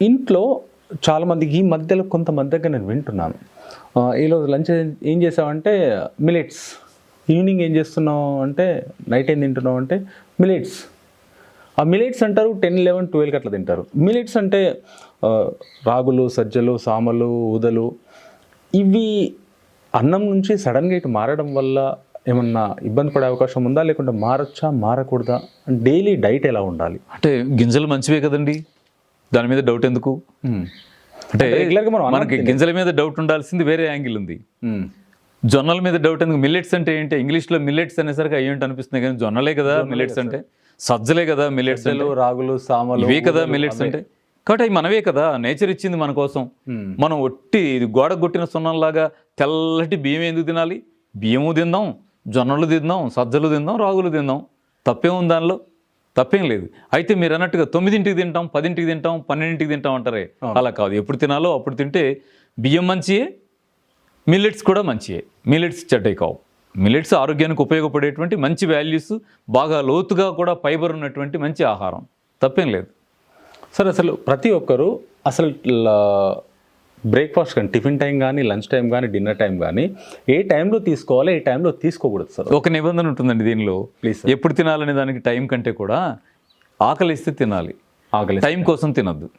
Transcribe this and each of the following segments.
ఇంట్లో చాలామందికి ఈ మధ్యలో కొంత మధ్యగా నేను వింటున్నాను. ఈరోజు లంచ్ ఏం చేసావంటే మిలెట్స్. ఈవినింగ్ ఏం చేస్తున్నావు అంటే నైట్ ఏం తింటున్నావు అంటే మిలెట్స్. ఆ మిలెట్స్ అంటారు టెన్ లెవెన్ ట్వెల్వ్కి అట్లా తింటారు. మిలెట్స్ అంటే రాగులు సజ్జలు సామలు ఊదలు. ఇవి అన్నం నుంచి సడన్గా ఇటు మారడం వల్ల ఏమన్నా ఇబ్బంది పడే అవకాశం ఉందా? లేకుంటే మారచ్చా? మారకూడదా? డైలీ డైట్ ఎలా ఉండాలి? అంటే గింజలు మంచివే కదండి. దాని మీద డౌట్ ఎందుకు? అంటే మనకి గింజల మీద డౌట్ ఉండాల్సింది వేరే యాంగిల్ ఉంది. జొన్నల మీద డౌట్ ఎందుకు? మిల్లెట్స్ అంటే ఏంటి? ఇంగ్లీష్లో మిల్లెట్స్ అనేసరికి అయ్యేంటి అనిపిస్తుంది కానీ జొన్నలే కదా మిల్లెట్స్ అంటే? సజ్జలే కదా మిల్లెట్స్ రాగులు సామలు ఇవే కదా మిల్లెట్స్ అంటే? కాబట్టి అవి మనవే కదా. నేచర్ ఇచ్చింది మన కోసం. మనం ఒట్టి ఇది గోడ కొట్టిన సున్నంలాగా తెల్లటి బియ్యం ఎందుకు తినాలి? బియ్యము తిందాం జొన్నలు తిందాం సజ్జలు తిందాం రాగులు తిందాం. తప్పేం ఉంది దానిలో? తప్పేం లేదు. అయితే మీరు అన్నట్టుగా తొమ్మిదింటికి తింటాం పదింటికి తింటాం పన్నెండింటికి తింటాం అంటారే. అలా కాదు. ఎప్పుడు తినాలో అప్పుడు తింటే బియ్యం మంచియే మిల్లెట్స్ కూడా మంచియే. మిల్లెట్స్ చెడ్డవి కావు. మిల్లెట్స్ ఆరోగ్యానికి ఉపయోగపడేటువంటి మంచి వాల్యూస్ బాగా లోతుగా కూడా ఫైబర్ ఉన్నటువంటి మంచి ఆహారం. తప్పేం లేదు. సార్ అసలు ప్రతి ఒక్కరు అసలు బ్రేక్ఫాస్ట్ కానీ టిఫిన్ టైం కానీ లంచ్ టైం కానీ డిన్నర్ టైం కానీ ఏ టైంలో తీసుకోవాలి ఏ టైంలో తీసుకోకూడదు సార్. ఒక నిబంధన ఉంటుందండి దీనిలో. Please, ఎప్పుడు తినాలనే దానికి టైం కంటే కూడా ఆకలిస్తే తినాలి. ఆకలి టైం కోసం తినద్దు.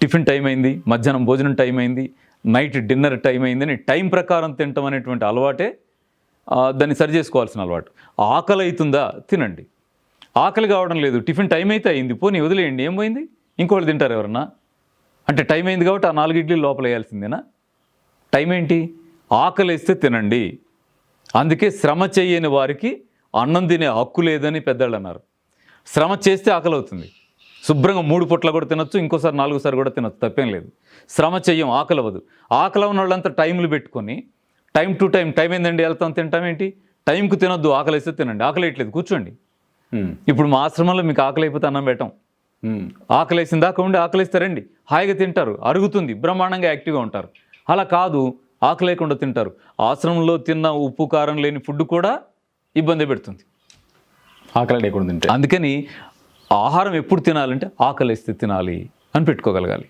టిఫిన్ టైం అయింది మధ్యాహ్నం భోజనం టైం అయింది నైట్ డిన్నర్ టైం అయింది అని టైం ప్రకారం తినటం అనేటువంటి అలవాటే దాన్ని సరి చేసుకోవాల్సిన అలవాటు. ఆకలి అవుతుందా? తినండి. ఆకలి కావడం లేదు. టిఫిన్ టైం అయితే అయింది. పోనీ వదిలేయండి. ఏం పోయింది? ఇంకోళ్ళు తింటారు ఎవరన్నా? అంటే టైం అయింది కాబట్టి ఆ నాలుగు ఇడ్లీ లోపల వేయాల్సిందేనా? టైం ఏంటి? ఆకలి వేస్తే తినండి. అందుకే శ్రమ చేయని వారికి అన్నం తినే హక్కు లేదని పెద్దలు అన్నారు. శ్రమ చేస్తే ఆకలి అవుతుంది శుభ్రంగా మూడు పుట్ల కూడా తినొచ్చు ఇంకోసారి నాలుగోసారి కూడా తినొచ్చు తప్పేం లేదు. శ్రమ చెయ్యం ఆకలి అవ్వదు ఆకలి ఉన్న వాళ్ళంతా టైంలు పెట్టుకొని టైం టు టైం టైం ఏందండి వెళ్తాం తింటాం ఏంటి? టైంకు తినొద్దు ఆకలి వేస్తే తినండి. ఆకలి వేయట్లేదు కూర్చోండి. ఇప్పుడు మా ఆశ్రమంలో మీకు ఆకలి అయిపోతే అన్నం పెట్టాం. ఆకలేసిన దాకా ఉండి ఆకలిస్తారండి. హాయిగా తింటారు. అరుగుతుంది. బ్రహ్మాండంగా యాక్టివ్గా ఉంటారు. అలా కాదు. ఆకలి లేకుండా తింటారు. ఆశ్రమంలో తిన్న ఉప్పు కారం లేని ఫుడ్ కూడా ఇబ్బంది పెడుతుంది. ఆకలి లేకుండా తింటే. అందుకని ఆహారం ఎప్పుడు తినాలంటే ఆకలిస్తే తినాలి అని పెట్టుకోగలగాలి.